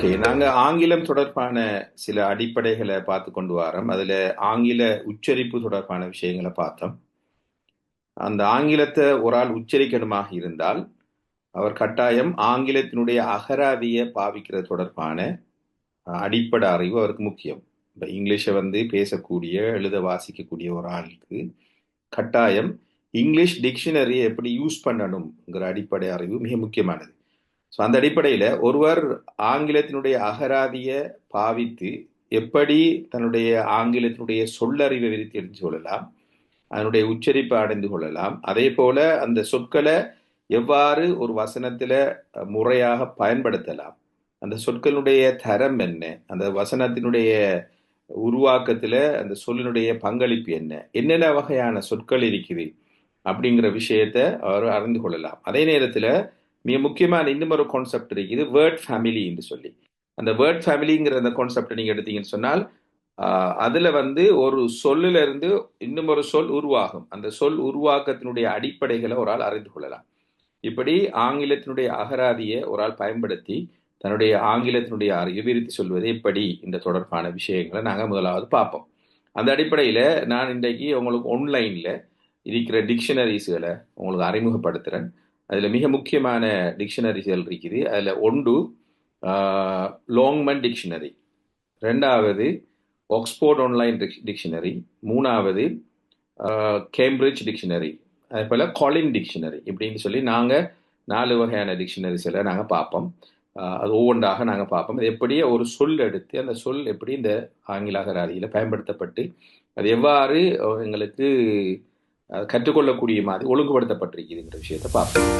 Okay நாங்க ஆங்கிலம் தொடர்பான சில அடிப்படைகளை பார்த்து கொண்டு வரோம். அதுல ஆங்கில உச்சரிப்பு தொடர்பான விஷயங்களை பார்த்தோம். அந்த ஆங்கிலத்தை ஒரு ஆள் உச்சரிக்கணுமாக இருந்தால் அவர் கட்டாயம் ஆங்கிலத்தினுடைய அகராதியை பாவிக்கிறது தொடர்பான அடிப்படை அறிவு அவருக்கு முக்கியம். இப்போ இங்கிலீஷை வந்து பேசக்கூடிய எழுத வாசிக்கக்கூடிய ஒரு ஆளுக்கு கட்டாயம் இங்கிலீஷ் டிக்ஷனரியை எப்படி யூஸ் பண்ணணுங்கிற அடிப்படை அறிவு மிக முக்கியமானது. ஸோ அந்த அடிப்படையில் ஒருவர் ஆங்கிலத்தினுடைய அகராதியை பாவித்து எப்படி தன்னுடைய ஆங்கிலத்தினுடைய சொல்லறிவை விரித்து எடுத்து கொள்ளலாம் அதனுடைய உச்சரிப்பை அடைந்து கொள்ளலாம். அதே போல அந்த சொற்களை எவ்வாறு ஒரு வசனத்தில் முறையாக பயன்படுத்தலாம் அந்த சொற்களுடைய தரம் என்ன அந்த வசனத்தினுடைய உருவாக்கத்தில் அந்த சொல்லினுடைய பங்களிப்பு என்ன என்னென்ன வகையான சொற்கள் இருக்குது அப்படிங்கிற விஷயத்த அவர் அறிந்து கொள்ளலாம். அதே நேரத்தில் மிக முக்கியமான இன்னும் ஒரு கான்செப்ட் இருக்குது வேர்ட் ஃபேமிலி என்று சொல்லி. அந்த வேர்ட் ஃபேமிலிங்கிற அந்த கான்செப்டை நீங்கள் எடுத்தீங்கன்னு சொன்னால் அதில் அதுல வந்து ஒரு சொல்லில இருந்து இன்னும் ஒரு சொல் உருவாகும். அந்த சொல் உருவாக்கத்தினுடைய அடிப்படைகளை ஒரு ஆள் அறிந்து கொள்ளலாம். இப்படி ஆங்கிலத்தினுடைய அகராதியை ஒரு ஆள் பயன்படுத்தி தன்னுடைய ஆங்கிலத்தினுடைய அபிவிருத்தி சொல்வது எப்படி? இந்த தொடர்பான விஷயங்களை நாங்கள் முதலாவது பார்ப்போம். அந்த அடிப்படையில் நான் இன்றைக்கு உங்களுக்கு ஆன்லைனில் இருக்கிற டிக்ஷனரிஸ்களை உங்களுக்கு அறிமுகப்படுத்துகிறேன் அதில் மிக முக்கியமான டிக்ஷனரிகள் இருக்குது. அதில் ஒன்று லாங்மன் டிக்ஷனரி ரெண்டாவது ஆக்ஸ்போர்ட் ஆன்லைன் டிக்ஷனரி மூணாவது கேம்பிரிட்ஜ் டிக்ஷனரி அதே போல் காலின் டிக்ஷனரி இப்படின்னு சொல்லி நாங்கள் நாலு வகையான டிக்ஷனரிஸில் நாங்கள் பார்ப்போம். அது ஒவ்வொன்றாக நாங்கள் பார்ப்போம். அது எப்படியே ஒரு சொல் எடுத்து அந்த சொல் எப்படி இந்த ஆங்கில அகராதியில் பயன்படுத்தப்பட்டு அது எவ்வாறு எங்களுக்கு கற்றுக்கொள்ளக்கூடிய மாதிரி ஒழுங்குபடுத்தப்பட்டிருக்குதுங்கிற விஷயத்தை பார்ப்போம்.